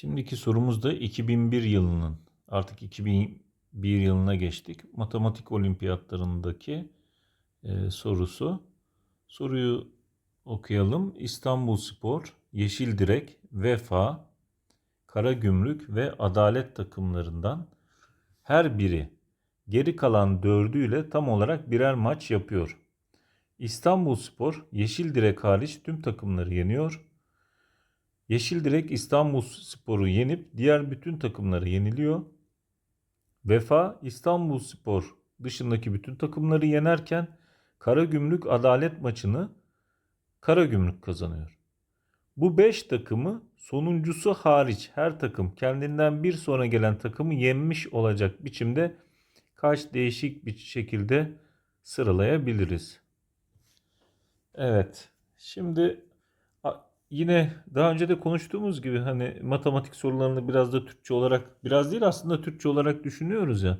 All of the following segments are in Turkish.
Şimdiki sorumuz da 2001 yılının artık 2001 yılına geçtik. Matematik olimpiyatlarındaki e, sorusu. Soruyu okuyalım. İstanbulspor, Yeşildirek, Vefa, Karagümrük ve Adalet takımlarından her biri geri kalan dördüyle tam olarak birer maç yapıyor. İstanbulspor, Yeşildirek hariç tüm takımları yeniyor. Yeşildirek İstanbulspor'u yenip diğer bütün takımları yeniliyor. Vefa İstanbulspor dışındaki bütün takımları yenerken Karagümrük Adalet maçını Karagümrük kazanıyor. Bu 5 takımı sonuncusu hariç her takım kendinden bir sonra gelen takımı yenmiş olacak biçimde kaç değişik bir şekilde sıralayabiliriz. Evet. Şimdi yine daha önce de konuştuğumuz gibi hani matematik sorularını biraz da Türkçe olarak biraz değil aslında Türkçe olarak düşünüyoruz ya.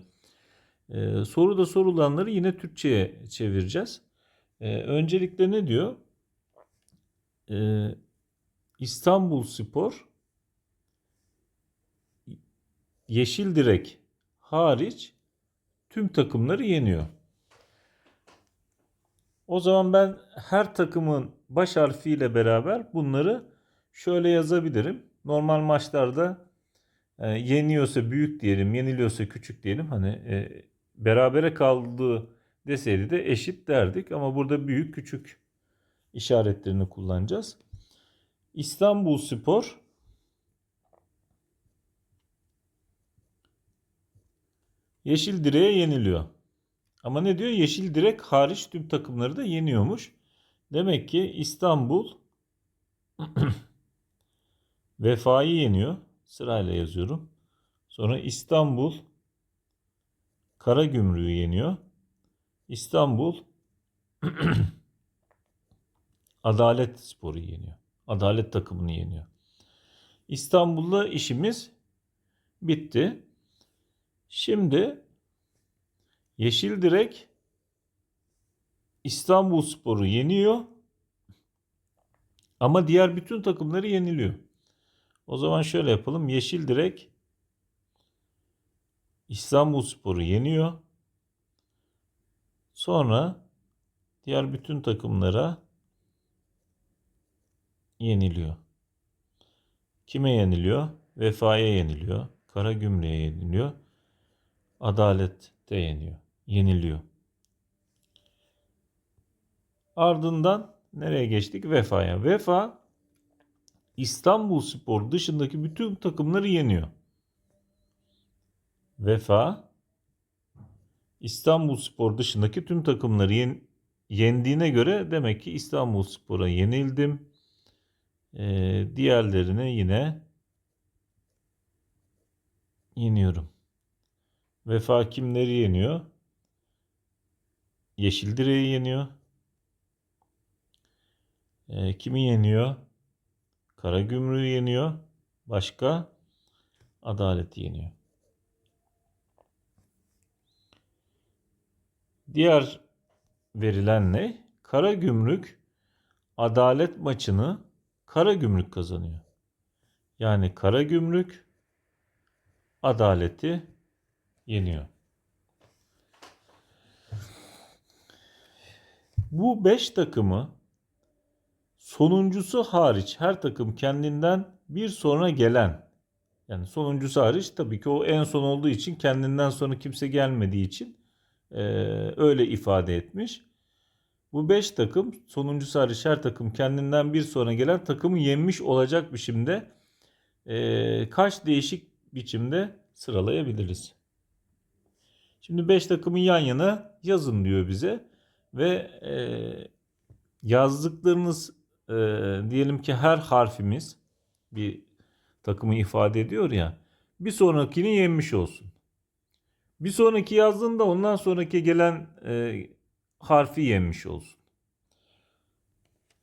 Ee, soruda sorulanları yine Türkçe'ye çevireceğiz. Ee, öncelikle ne diyor? Ee, İstanbulspor Yeşildirek hariç tüm takımları yeniyor. O zaman ben her takımın baş harfiyle beraber bunları şöyle yazabilirim. Normal maçlarda e, yeniyorsa büyük diyelim, yeniliyorsa küçük diyelim. Hani e, berabere kaldığı deseydi de eşit derdik ama burada büyük küçük işaretlerini kullanacağız. İstanbulspor Yeşil Direğe yeniliyor. Ama ne diyor? Yeşil direk hariç tüm takımları da yeniyormuş. Demek ki İstanbul Vefa'yı yeniyor. Sırayla yazıyorum. Sonra İstanbul Karagümrük'ü yeniyor. İstanbul Adalet Sporu yeniyor. Adalet takımını yeniyor. İstanbul'da işimiz bitti. Şimdi Yeşil Direk İstanbulspor'u yeniyor. Ama diğer bütün takımları yeniliyor. O zaman şöyle yapalım. Yeşil Direk İstanbulspor'u yeniyor. Sonra diğer bütün takımlara yeniliyor. Kime yeniliyor? Vefa'ya yeniliyor. Karagümrük'e yeniliyor. Adalet'te yeniyor. Yeniliyor. Ardından nereye geçtik? Vefa'ya. Vefa İstanbulspor dışındaki bütün takımları yeniyor. Vefa İstanbulspor dışındaki tüm takımları yen, yendiğine göre demek ki İstanbulspor'a yenildim. Ee, diğerlerine yine yeniyorum. Vefa kimleri yeniyor? Yeşildire'yi yeniyor. Ee, kimi yeniyor? Karagümrük'ü yeniyor. Başka? Adaleti yeniyor. Diğer verilen ne? Karagümrük adalet maçını Karagümrük kazanıyor. Yani Karagümrük adaleti yeniyor. Bu 5 takımı sonuncusu hariç her takım kendinden bir sonra gelen yani sonuncusu hariç tabii ki o en son olduğu için kendinden sonra kimse gelmediği için e, öyle ifade etmiş. Bu 5 takım sonuncusu hariç her takım kendinden bir sonra gelen takımı yenmiş olacak biçimde e, kaç değişik biçimde sıralayabiliriz. Şimdi 5 takımı yan yana yazın diyor bize ve e, yazdıklarınız e, diyelim ki her harfimiz bir takımı ifade ediyor ya bir sonrakini yenmiş olsun. Bir sonraki yazdığında ondan sonraki gelen e, harfi yenmiş olsun.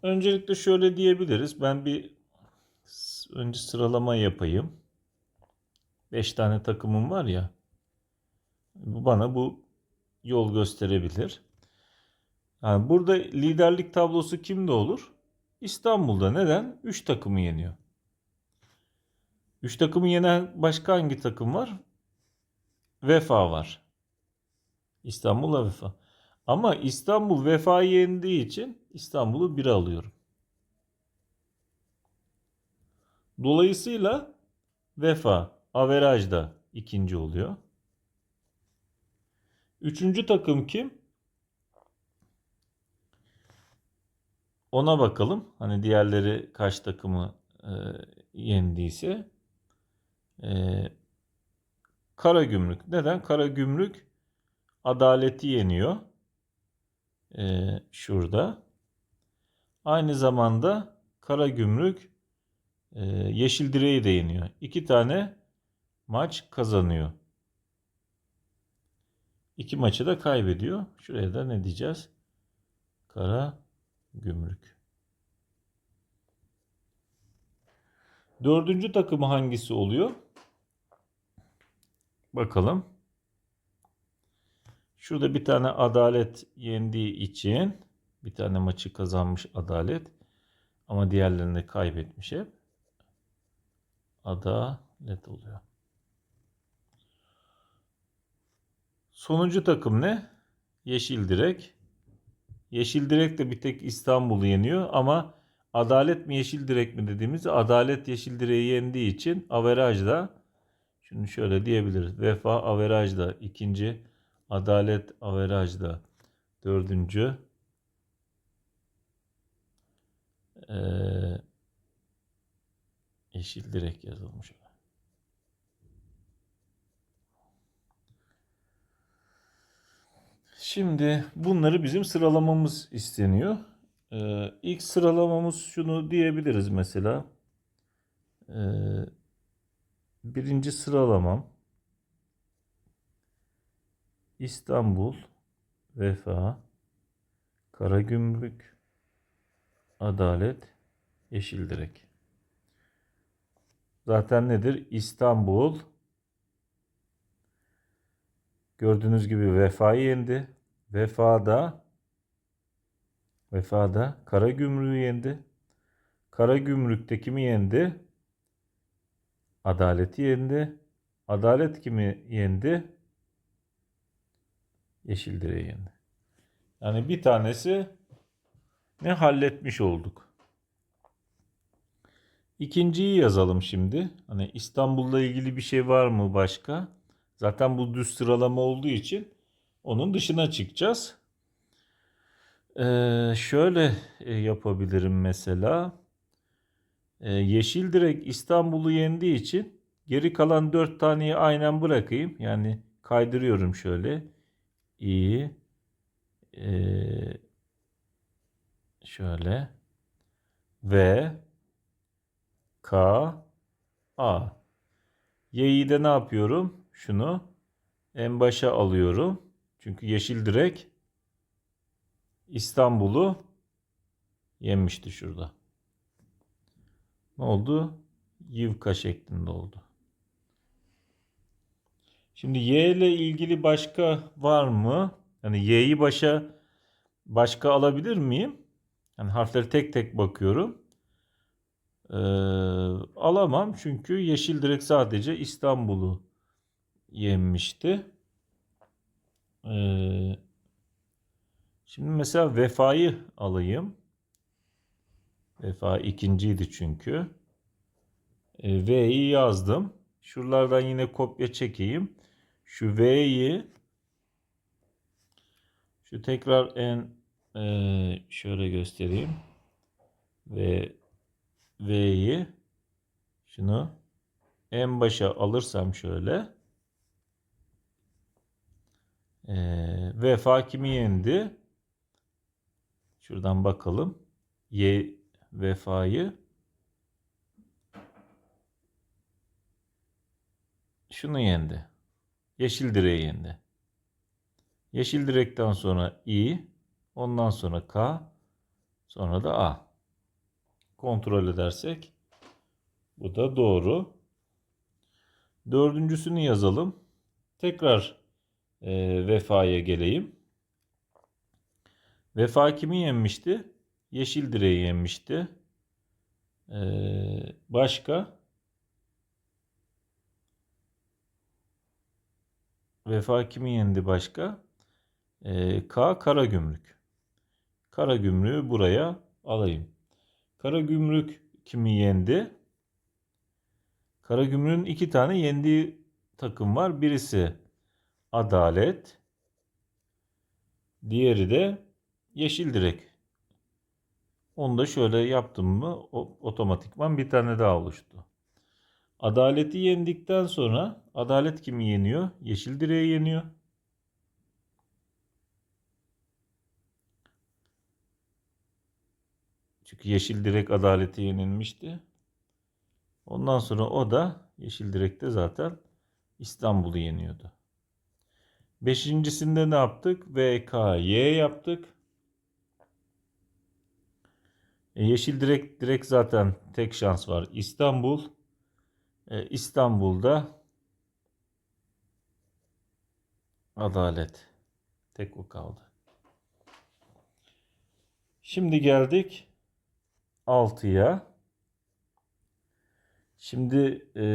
Öncelikle şöyle diyebiliriz. Ben bir önce sıralama yapayım. 5 tane takımım var ya. Bana bu yol gösterebilir. Yani burada liderlik tablosu kimde olur? İstanbul'da neden? 3 takımı yeniyor. Üç takımı yenen başka hangi takım var? Vefa var. İstanbul'la Vefa. Ama İstanbul Vefa'yı yendiği için İstanbul'u 1'e alıyorum. Dolayısıyla Vefa averajda ikinci oluyor. Üçüncü takım kim? Ona bakalım. Hani diğerleri kaç takımı e, yendiyse. E, Karagümrük. Neden? Karagümrük adaleti yeniyor. E, şurada. Aynı zamanda Karagümrük e, Yeşil Direği de yeniyor. İki tane maç kazanıyor. İki maçı da kaybediyor. Şuraya da ne diyeceğiz? Kara Gümrük. Dördüncü takımı hangisi oluyor? Bakalım. Şurada bir tane adalet yendiği için bir tane maçı kazanmış adalet. Ama diğerlerini kaybetmiş hep. Adalet oluyor. Sonuncu takım ne? Yeşil Direk. Yeşil Direk de bir tek İstanbul'u yeniyor ama Adalet mi Yeşil Direk mi dediğimiz Adalet Yeşil Direk'i yendiği için averajda şunu şöyle diyebiliriz. Vefa averajda ikinci, Adalet averajda dördüncü, ee, Yeşil Direk yazılmış. Şimdi bunları bizim sıralamamız isteniyor. Ee, ilk sıralamamız şunu diyebiliriz mesela. Ee, birinci sıralamam İstanbul, Vefa, Karagümrük, Adalet, Yeşildirek. Zaten nedir? İstanbul gördüğünüz gibi Vefa'yı yendi. Vefa'da Vefa'da Karagümrük'ü yendi. Karagümrük'te kimi yendi? Adaleti yendi. Adalet kimi yendi? Yeşildire'yi yendi. Yani bir tanesi ne halletmiş olduk. İkinciyi yazalım şimdi. Hani İstanbul'la ilgili bir şey var mı başka? Zaten bu düz sıralama olduğu için onun dışına çıkacağız. Ee, şöyle e, yapabilirim mesela. Ee, Yeşil Direk İstanbul'u yendiği için geri kalan 4 taneyi aynen bırakayım. Yani kaydırıyorum şöyle. İyi. Ee, şöyle. V K A. Y'yi de ne yapıyorum? Şunu en başa alıyorum. Çünkü yeşil direk İstanbul'u yemişti şurada. Ne oldu? Yivka şeklinde oldu. Şimdi Y ile ilgili başka var mı? Yani Y'yi başa başka alabilir miyim? Yani harfleri tek tek bakıyorum. Ee, alamam çünkü yeşil direkt sadece İstanbul'u yenmişti. Ee, Şimdi mesela vefayı alayım. Vefa ikinciydi çünkü. E, V'yi yazdım. Şuralardan yine kopya çekeyim. Şu V'yi şu tekrar en e, şöyle göstereyim. Ve V'yi şunu en başa alırsam şöyle e, vefa kimi yendi? Şuradan bakalım. Y vefayı şunu yendi. Yeşil direği yendi. Yeşil direkten sonra I, ondan sonra K, sonra da A. Kontrol edersek bu da doğru. Dördüncüsünü yazalım. Tekrar e, Vefa'ya geleyim. Vefa kimi yenmişti? Yeşil direği yenmişti. E, başka? Vefa kimi yendi başka? E, K Karagümrük. Karagümrük'ü buraya alayım. Kara Karagümrük kimi yendi? Kara Karagümrük'ün iki tane yendiği takım var. Birisi Adalet. Diğeri de Yeşil Direk. Onu da şöyle yaptım mı otomatikman bir tane daha oluştu. Adaleti yendikten sonra adalet kimi yeniyor? Yeşil Direği yeniyor. Çünkü Yeşil Direk adaleti yenilmişti. Ondan sonra o da Yeşil Direk'te zaten İstanbul'u yeniyordu. Beşincisinde ne yaptık? VKY yaptık. E, Yeşil Direk, direkt zaten tek şans var. İstanbul. E, İstanbul'da adalet. Tek o kaldı. Şimdi geldik 6'ya. Şimdi e,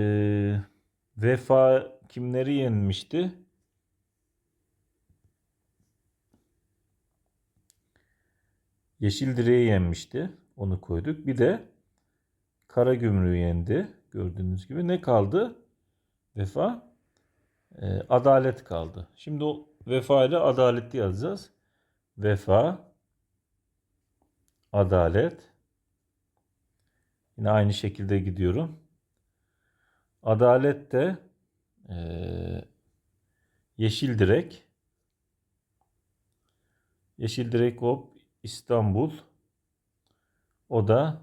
Vefa kimleri yenmişti? Yeşil Direği yenmişti. Onu koyduk. Bir de Karagümrük'ü yendi. Gördüğünüz gibi. Ne kaldı? Vefa. E, adalet kaldı. Şimdi o Vefa ile adaleti yazacağız. Vefa. Adalet. Yine aynı şekilde gidiyorum. Adalet de e, Yeşil Direk. Yeşil Direk hop İstanbul. O da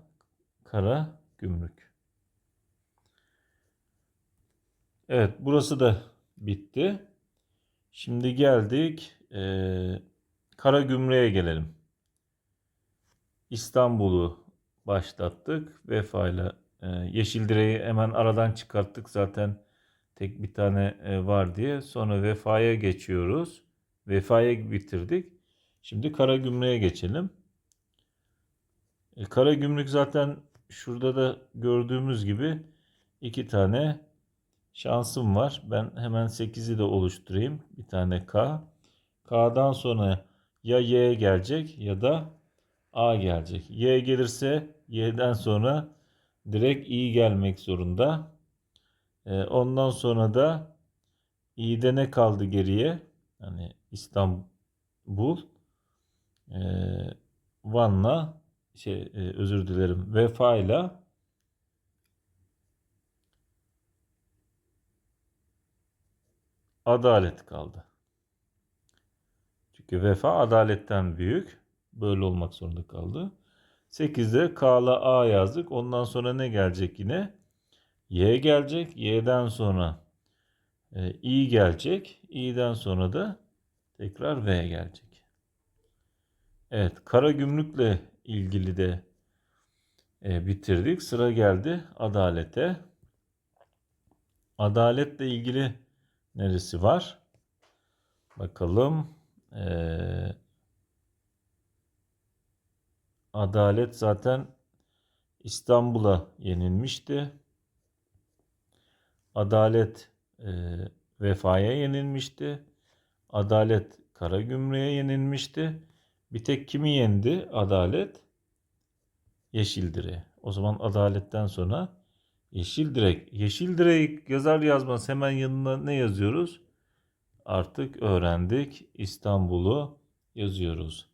Kara Gümrük. Evet burası da bitti. Şimdi geldik e, Kara Gümrük'e gelelim. İstanbul'u başlattık. Vefa ile Yeşil Direği hemen aradan çıkarttık. Zaten tek bir tane e, var diye. Sonra Vefa'ya geçiyoruz. Vefa'ya bitirdik. Şimdi Kara Gümrük'e geçelim. E, Kara Gümrük zaten şurada da gördüğümüz gibi iki tane şansım var. Ben hemen 8'i de oluşturayım. Bir tane K. K'dan sonra ya Y gelecek ya da A gelecek. Y gelirse Y'den sonra direkt I gelmek zorunda. E, ondan sonra da İ'de ne kaldı geriye? Yani İstanbul. E, Van'la şey e, özür dilerim Vefa'yla adalet kaldı. Çünkü vefa adaletten büyük. Böyle olmak zorunda kaldı. 8'de K'la A yazdık. Ondan sonra ne gelecek yine? Y gelecek. Y'den sonra e, İ gelecek. İ'den sonra da tekrar V gelecek. Evet. Kara gümrükle ilgili de e, bitirdik. Sıra geldi adalete. Adaletle ilgili neresi var? Bakalım. Eee Adalet zaten İstanbul'a yenilmişti. Adalet e, Vefa'ya yenilmişti. Adalet Karagümrük'e yenilmişti. Bir tek kimi yendi Adalet? Yeşildire'ye. O zaman Adalet'ten sonra Yeşil Direk. Yeşil Direk yazar yazmaz hemen yanına ne yazıyoruz? Artık öğrendik. İstanbul'u yazıyoruz.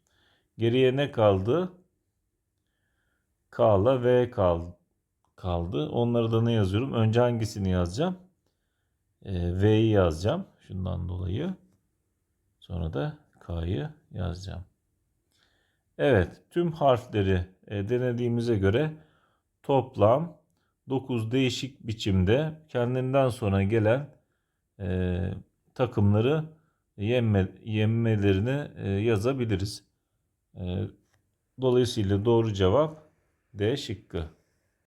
Geriye ne kaldı? K'la V kal, kaldı. Onları da ne yazıyorum? Önce hangisini yazacağım? E, V'yi yazacağım. Şundan dolayı. Sonra da K'yı yazacağım. Evet. Tüm harfleri e, denediğimize göre toplam 9 değişik biçimde kendinden sonra gelen e, takımları yenme, yenmelerini e, yazabiliriz. E, dolayısıyla doğru cevap D şıkkı.